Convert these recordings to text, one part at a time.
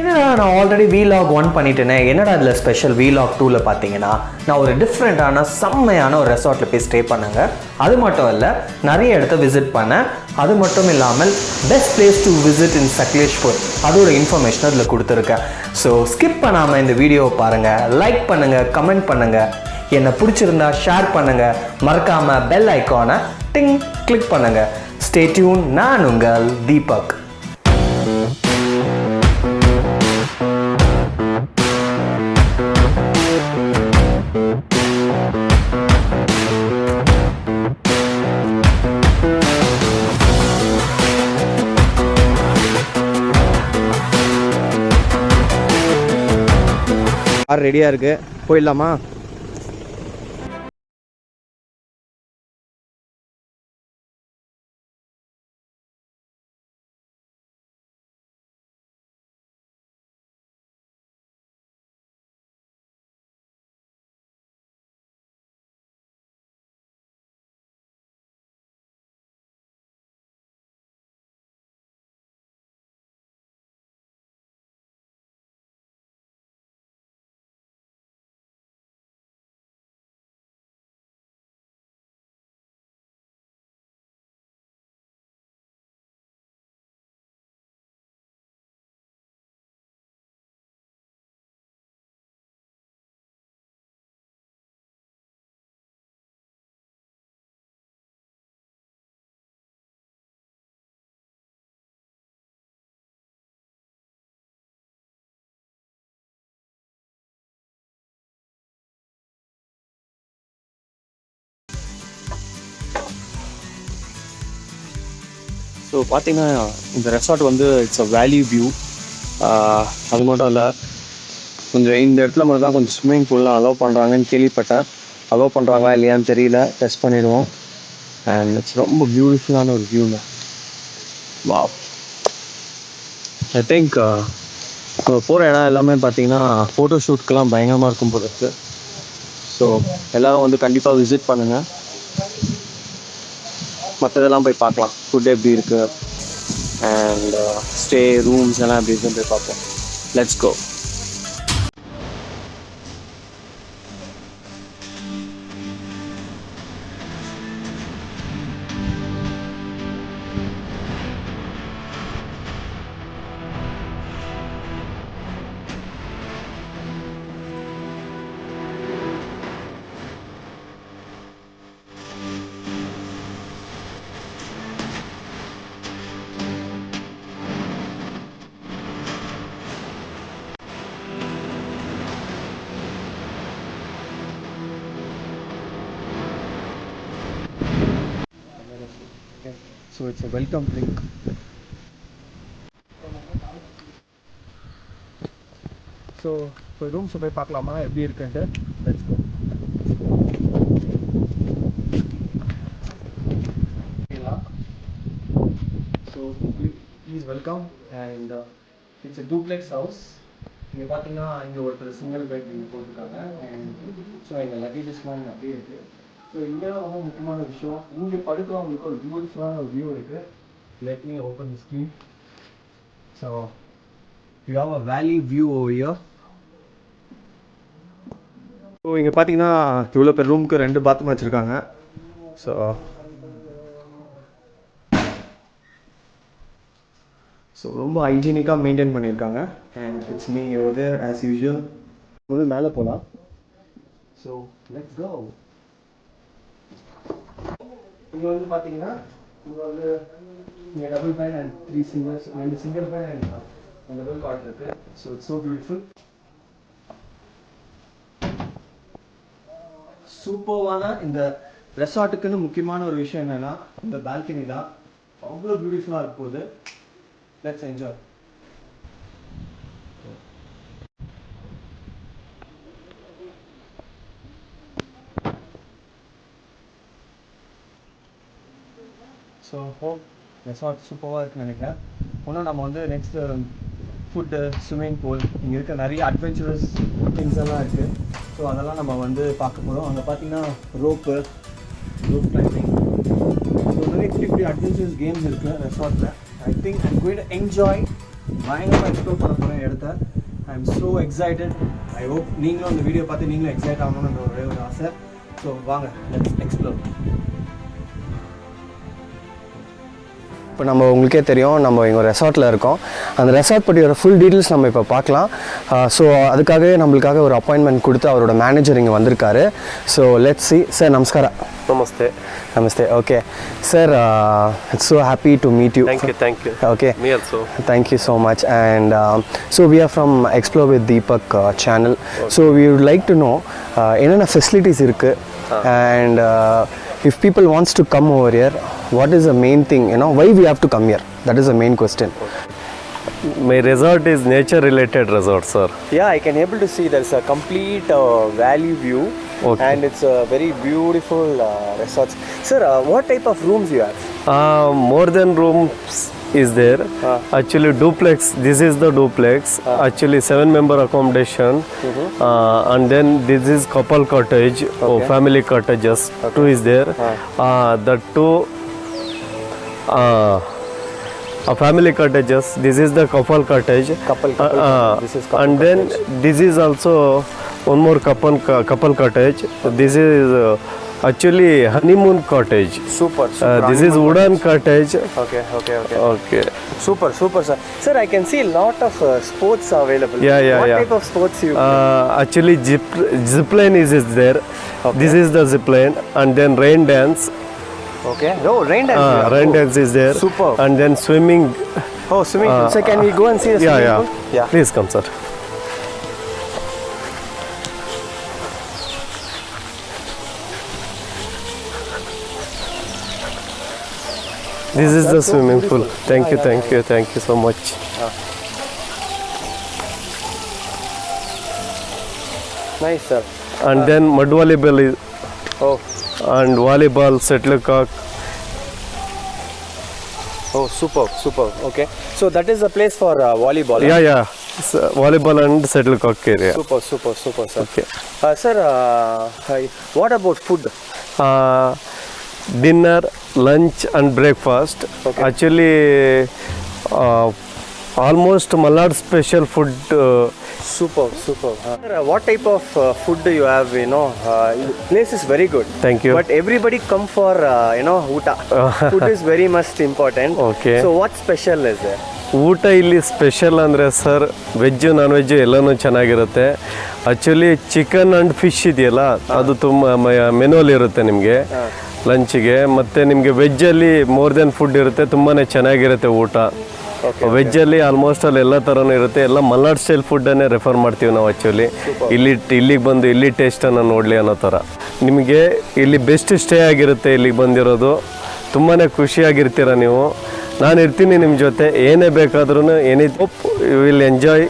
என்னடா நான் already vlog one பண்ணிட்டேனே. என்னடா அதில் ஸ்பெஷல் வீலாக் டூவில் பார்த்தீங்கன்னா நான் ஒரு டிஃப்ரெண்ட்டான செம்மையான ஒரு ரெசார்ட்டில் போய் ஸ்டே பண்ணுங்க. அது மட்டும் இல்லை நிறைய இடத்த விசிட் பண்ணேன். அது மட்டும் இல்லாமல் best place to visit in Sakleshpur. அதோட இன்ஃபர்மேஷன் அதில் கொடுத்துருக்கேன். ஸோ ஸ்கிப் பண்ணாமல் இந்த வீடியோவை பாருங்கள் லைக் பண்ணுங்கள் கமெண்ட் பண்ணுங்கள் என்னை பிடிச்சிருந்தா ஷேர் பண்ணுங்கள் மறக்காமல் பெல் ஐக்கானை டிங் கிளிக் பண்ணுங்கள் ஸ்டேட்யூன் நான் உங்கள் தீபக். கார் ரெடியாக இருக்குது போயிடலாமா? ஸோ பார்த்தீங்கன்னா இந்த ரெசார்ட் வந்து இட்ஸ் அ வேல்யூ வியூ அது மட்டும் இல்லை கொஞ்சம் இந்த இடத்துல மட்டும் தான் கொஞ்சம் ஸ்விம்மிங் பூல்லாம் அலோவ் பண்ணுறாங்கன்னு கேள்விப்பட்டேன். அலோவ் பண்ணுறாங்களா இல்லையான்னு தெரியல டெஸ்ட் பண்ணிடுவோம். அண்ட் இட்ஸ் ரொம்ப பியூட்டிஃபுல்லான ஒரு வியூங்க வா ஐ திங்க் போகிற இடம் எல்லாமே பார்த்தீங்கன்னா ஃபோட்டோ ஷூட்க்கெல்லாம் பயங்கரமாக இருக்கும் போது ஸோ எல்லோரும் வந்து கண்டிப்பாக விசிட் பண்ணுங்கள் மற்றதெல்லாம் போய் பார்க்கலாம். ஃபுட் எப்படி இருக்குது அண்ட் ஸ்டே ரூம்ஸ் எல்லாம் எப்படி இருக்குன்னு போய் பார்ப்போம். Let's go so it's a welcome drink so இப்போ ரூம்ஸ் போய் பார்க்கலாமா எப்படி இருக்குன்ட்டு let's go so please welcome and it's a duplex house இங்கே பார்த்தீங்கன்னா இங்கே ஒருத்தர் சிங்கிள் பெட் இங்கே போட்டிருக்காங்க அண்ட் ஸோ எங்க லக்கேஜஸ்லாம் இங்கே அப்படியே இருக்குது ஸோ இங்கே ரொம்ப முக்கியமான விஷயம் இங்கே படுக்கிறவங்களுக்கு ஒரு பியூட்டிஃபுல்லான ஒரு வியூ இருக்குது let me open the screen so you have a valley view over year so இங்கே பார்த்தீங்கன்னா இவ்வளோ பேர் ரூமுக்கு ரெண்டு பாத்ரூம் வச்சுருக்காங்க. ஸோ ஸோ ரொம்ப ஹைஜீனிக்காக மெயின்டைன் பண்ணியிருக்காங்க and it's me over as usual வந்து மேலே போகலாம் ஸோ லெட்ஸ் கோ இங்கே வந்து பார்த்தீங்கன்னா இங்கே வந்து இங்கே double fan and three singers ரெண்டு single fan and double cot இருக்கு. ஸோ இட்ஸ் ஸோ பியூட்டிஃபுல் சூப்பர்வான இந்த ரெசார்ட்டுக்குன்னு முக்கியமான ஒரு விஷயம் என்னன்னா இந்த பால்கனி தான். அவ்வளோ பியூட்டிஃபுல்லாக இருக்கும் போகுது let's enjoy so hope resort சூப்பராக இருக்குன்னு நினைக்கிறேன். இன்னும் நம்ம வந்து நெக்ஸ்ட்டு ஃபுட்டு ஸ்விம்மிங் பூல் இங்கே இருக்க நிறைய அட்வென்ச்சரஸ் திங்ஸ் எல்லாம் இருக்குது ஸோ அதெல்லாம் நம்ம வந்து பார்க்க போகிறோம் அங்கே பார்த்தீங்கன்னா ரோப்பு ரோப் கிளைம்பிங் ஸோ நிறைய குட்டி குட்டி அட்வென்ச்சரஸ் கேம்ஸ் இருக்குது ரெசார்ட்டில் I think I'm going enjoy பயங்கரமாக எக்ஸ்ப்ளோர் பண்ண போகிறேன் இடத்த. I am so excited I hope நீங்களும் அந்த வீடியோ பார்த்து நீங்களும் எக்ஸைட் ஆகணும்னு ஒரே ஒரு ஆசை. ஸோ வாங்க லெட்ஸ் எக்ஸ்ப்ளோர் இப்போ நம்ம உங்களுக்கே தெரியும் நம்ம இங்கே ரெசார்ட்டில் இருக்கோம். அந்த ரெசார்ட் பற்றியோட ஃபுல் டீட்டெயில்ஸ் நம்ம இப்போ பார்க்கலாம். ஸோ அதுக்காகவே நம்மளுக்காக ஒரு அப்பாயின்மெண்ட் கொடுத்து அவரோட மேனேஜர் இங்கே வந்திருக்காரு. ஸோ லெட் சி சார் நமஸ்கார. Namaste. Namaste. Okay sir it's so happy to meet you thank you. Okay. And um, so we are from Explore with Deepak uh, channel. So we would like to know uh, என்னென்ன facilities இருக்கு? and uh, if people wants to come over here, what is the main thing? You know, why we have to come here? That is the main question. My resort is nature related resort, sir. Yeah, I can able to see there's a complete uh, valley view. Okay. And it's a very beautiful uh, resorts. Sir, uh, what type of rooms you have? Uh, more than rooms is there. Actually, duplex. This is the duplex. Actually, seven member accommodation. Uh, and then this is couple cottage or family cottages. Two is there. Uh, the two. Uh, a family cottages. This is the couple cottage. Couple- couple Uh, uh, cottage. This is couple and then this is also one more couple couple cottage. This is uh, actually honeymoon cottage. Super, Uh, this is wooden cottage. Okay, okay, okay. Okay. Super, super, sir. Sir, I can see a lot of uh, sports available. Yeah, yeah, what yeah. type of sports you Uh, actually, zip zip line is, is there. This is the zip line, and then rain dance. Okay. No, rain dance. Uh, you rain Oh. dance is there. Superb. And then swimming. Oh, swimming pool. Uh, So can we go and see the Yeah, swimming yeah. pool? Yeah. Please come, sir. This is the swimming pool. Thank you, thank you, thank you so much. Nice, sir. And then mud volleyball is, Oh, and volleyball, shuttlecock. oh, superb, superb. Okay. So that is the place for uh, volleyball. Yeah, yeah. It's, uh, volleyball and shuttlecock area. Super, super, super, sir. Okay. Uh, sir, uh, hi. what about food? Uh, dinner lunch and breakfast actually almost Malnad special food super super what type of food you have you know place is very good thank you but everybody come for ಏನೋ ಊಟ food is very must important okay so what special is ಊಟ ಇಲ್ಲಿ special ಅಂದರೆ sir veg non veg ಎಲ್ಲನೂ ಚೆನ್ನಾಗಿರುತ್ತೆ. Actually chicken and fish ಇದೆಯಲ್ಲ ಅದು ತುಂಬ ಮೆನುವಲ್ಲಿರುತ್ತೆ ನಿಮಗೆ. ಲಂಚಿಗೆ. ಮತ್ತು ನಿಮಗೆ ವೆಜ್ಜಲ್ಲಿ ಮೋರ್ ದೆನ್ ಫುಡ್ ಇರುತ್ತೆ ತುಂಬಾ ಚೆನ್ನಾಗಿರುತ್ತೆ ಊಟ. ವೆಜ್ಜಲ್ಲಿ ಆಲ್ಮೋಸ್ಟ್ ಅಲ್ಲಿ ಎಲ್ಲ ಥರನೂ ಇರುತ್ತೆ. ಎಲ್ಲ ಮಲ್ನಾಡ್ ಸ್ಟೈಲ್ ಫುಡ್ಡನ್ನೇ ರೆಫರ್ ಮಾಡ್ತೀವಿ ನಾವು ಆ್ಯಕ್ಚುಲಿ ಇಲ್ಲಿ ಇಲ್ಲಿಗೆ ಬಂದು ಇಲ್ಲಿ ಟೇಸ್ಟನ್ನು ನೋಡಲಿ ಅನ್ನೋ ಥರ. ನಿಮಗೆ ಇಲ್ಲಿ ಬೆಸ್ಟ್ ಸ್ಟೇ ಆಗಿರುತ್ತೆ ಇಲ್ಲಿಗೆ ಬಂದಿರೋದು. ತುಂಬಾ ಖುಷಿಯಾಗಿರ್ತೀರ ನೀವು. ನಾನು ಇರ್ತೀನಿ ನಿಮ್ಮ ಜೊತೆ. ಏನೇ ಬೇಕಾದ್ರೂ any you will enjoy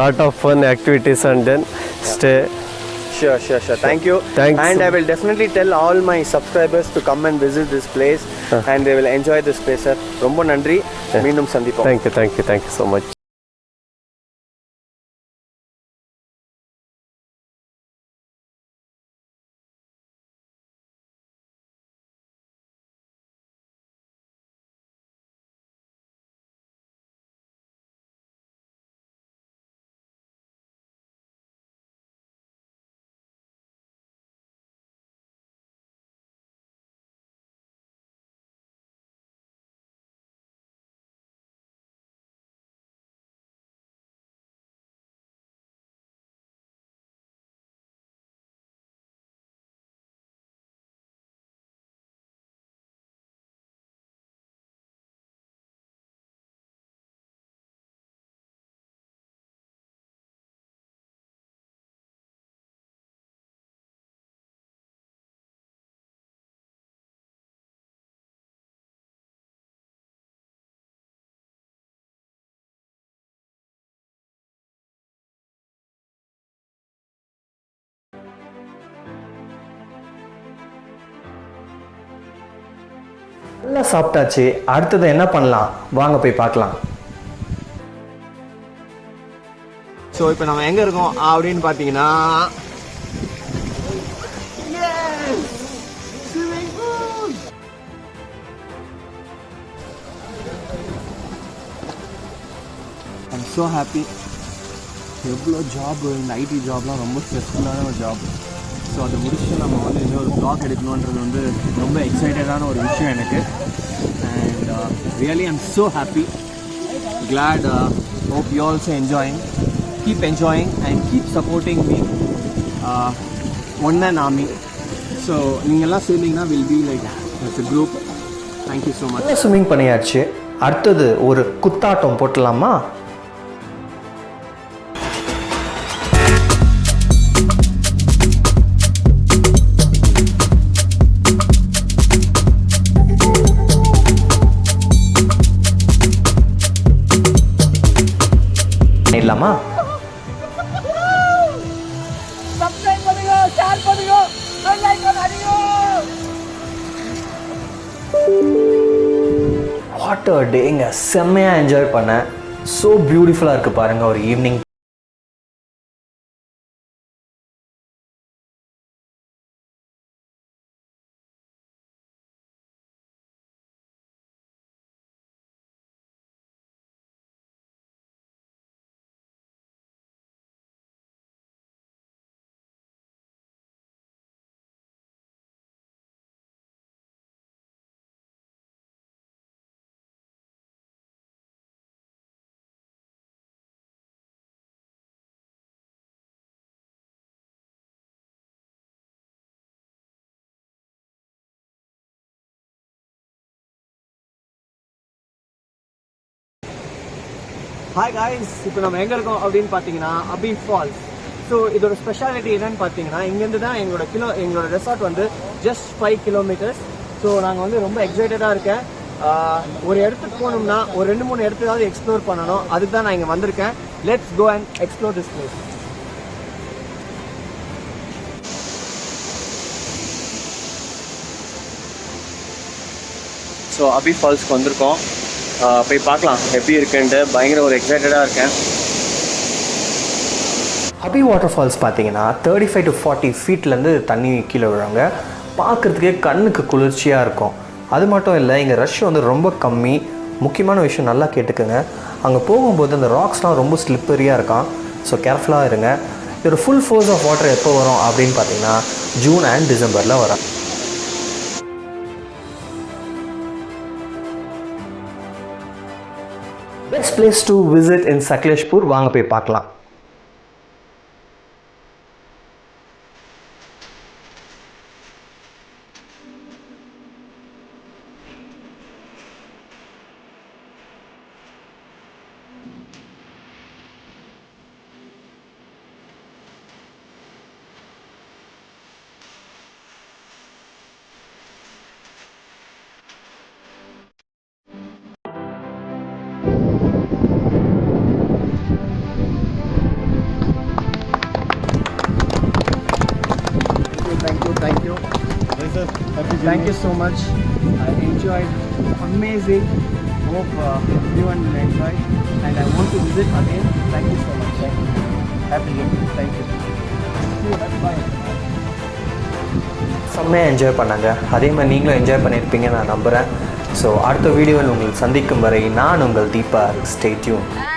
lot of fun activities and then stay Sure, sure, sure. Thank you. Thanks. And I will definitely tell all my subscribers to come and visit this place and they will enjoy this place, sir. ரொம்ப Thank you, thank you, thank you so much. நல்லா சாப்பிட்டாச்சு. அடுத்தது என்ன பண்ணலாம்? வாங்க போய் பார்க்கலாம். So இப்போ நம்ம எங்கே இருக்கோம் அப்படின்னு பார்த்தீங்கன்னா ஸோ ஹாப்பி எவ்வளோ ஜாப் இந்த ஐடி ஜாப்லாம் ரொம்ப ஸ்ட்ரெஸ்ஃபுல்லான ஒரு ஜாப் ஸோ அதை முடிச்சுட்டு நம்ம வந்து இன்னொரு ப்ளாக் எடுக்கணுன்றது வந்து ரொம்ப எக்ஸைட்டடான ஒரு விஷயம் எனக்கு. And really I'm so happy glad hope you also enjoying keep enjoying and keep supporting me one and ஆமி ஸோ நீங்கள்லாம் சேர்ந்தீங்கன்னா will be like it's a group thank you so much swimming பண்ணியாச்சு. அடுத்தது ஒரு குத்தாட்டம் போட்டலாமா? ஐகான் அடிங்க water டேங்க செம்மையாக enjoy பண்ணேன். So பியூட்டிஃபுல்லாக இருக்குது பாருங்கள் ஒரு ஈவினிங் ஹாய் காய்ஸ் இப்போ நம்ம எங்கே இருக்கோம் அப்படின்னு பார்த்தீங்கன்னா அபி ஃபால்ஸ் ஸோ இதோட ஸ்பெஷாலிட்டி என்னன்னு பார்த்தீங்கன்னா இங்கேருந்து தான் எங்களோட கிலோ எங்களோட ரெசார்ட் வந்து ஜஸ்ட் ஃபைவ் கிலோமீட்டர்ஸ் ஸோ நாங்கள் வந்து ரொம்ப எக்ஸைட்டடாக இருக்கேன். ஒரு இடத்துக்கு போகணும்னா ஒரு ரெண்டு மூணு இடத்துக்காவது எக்ஸ்ப்ளோர் பண்ணணும். அதுக்கு தான் நான் இங்கே வந்திருக்கேன். Let's go and explore this place so Abbey ஃபால்ஸ்க்கு வந்திருக்கோம். போய் பார்க்கலாம். எப்படி இருக்குன்ட்டு பயங்கர ஒரு எக்ஸைட்டடாக இருக்கேன். அபி வாட்டர் ஃபால்ஸ் பார்த்தீங்கன்னா தேர்ட்டி ஃபைவ் டு ஃபார்ட்டி ஃபீட்லேருந்து தண்ணி கீழே விழுவாங்க. பார்க்குறதுக்கே கண்ணுக்கு குளிர்ச்சியாக இருக்கும். அது மட்டும் இல்லை இங்கே ரஷ் வந்து ரொம்ப கம்மி. முக்கியமான விஷயம் நல்லா கேட்டுக்கோங்க. அங்கே போகும்போது அந்த ராக்ஸ்லாம் ரொம்ப ஸ்லிப்பரியாக இருக்கான். ஸோ கேர்ஃபுல்லாக இருங்க. இதோட ஃபுல் ஃபோர்ஸ் ஆஃப் வாட்டர் எப்போ வரும் அப்படின்னு பார்த்தீங்கன்னா ஜூன் அண்ட் டிசம்பரில் வரும். Place to visit in Sakleshpur வாங்க போய் பார்க்கலாம். Uh, everyone will enjoy. And I want to visit again. Thank you so much. Thank you. Happy New Thank you. See you. Bye. செம்மையாக என்ஜாய் பண்ணாங்க அதே மாதிரி நீங்களும் என்ஜாய் பண்ணியிருப்பீங்க நான் நம்புகிறேன் ஸோ அடுத்த வீடியோவில் உங்களை சந்திக்கும் வரை நான் உங்கள் தீபா ஸ்டே டியூன் Bye.